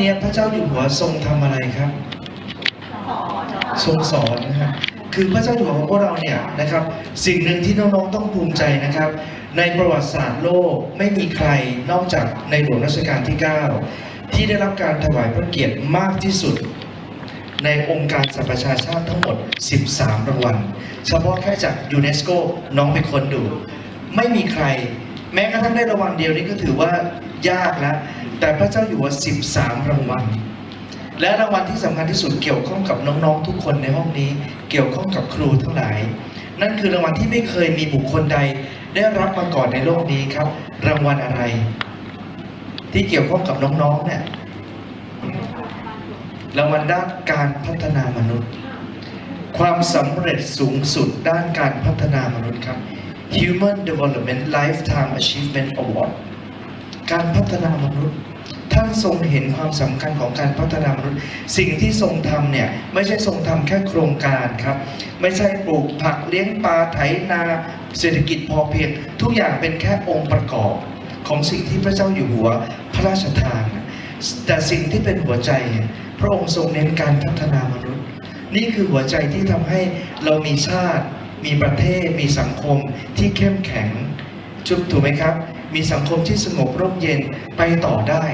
นี้พระเจ้าอยู่หัวทรงทำอะไรครับ ทรงสอนนะครับคือพระเจ้าอยู่หัวของพวกเราเนี่ยนะครับ สิ่งหนึ่งที่น้องๆต้องภูมิใจนะครับ ในประวัติศาสตร์โลกไม่มีใครนอกจากในหลวงรัชกาลที่ 9 ที่ได้รับการถวายพระเกียรติมากที่สุด ในองค์การสหประชาชาติทั้งหมด 13 รางวัล เฉพาะแค่จากยูเนสโกน้องไปค้นดู ไม่มีใคร แม้กระทั่งได้รางวัลเดียวนี่ก็ถือว่ายากแล้ว แต่พระเจ้าอยู่หัว 13 รางวัล และรางวัลที่สำคัญที่สุดเกี่ยวข้องกับน้องๆ ทุกคนในห้องนี้ เกี่ยวข้องกับครูทั้งหลาย นั่นคือรางวัลที่ไม่เคยมีบุคคลใด ได้รับมาก่อนในโลกนี้ครับ รางวัลอะไร ที่เกี่ยวข้องกับน้องๆเนี่ยรางวัลด้านการพัฒนามนุษย์ ความสำเร็จสูงสุดด้านการพัฒนามนุษย์ครับ Human Development Lifetime Achievement Award การพัฒนามนุษย์ ท่านทรงเห็นความสำคัญของการพัฒนามนุษย์ สิ่งที่ทรงทำเนี่ยไม่ใช่ทรงทำแค่โครงการครับ ไม่ใช่ปลูกผักเลี้ยงปลาไถนาเศรษฐกิจพอเพียง ทุกอย่างเป็นแค่องค์ประกอบของสิ่งที่พระเจ้าอยู่หัวพระราชทาน แต่สิ่งที่เป็นหัวใจ พระองค์ทรงเน้นการพัฒนามนุษย์ นี่คือหัวใจที่ทำให้เรามีชาติ มีประเทศมีสังคมที่เข้มแข็งจุดถูกไหมครับ มีสังคมที่สงบร่มเย็นไปต่อได้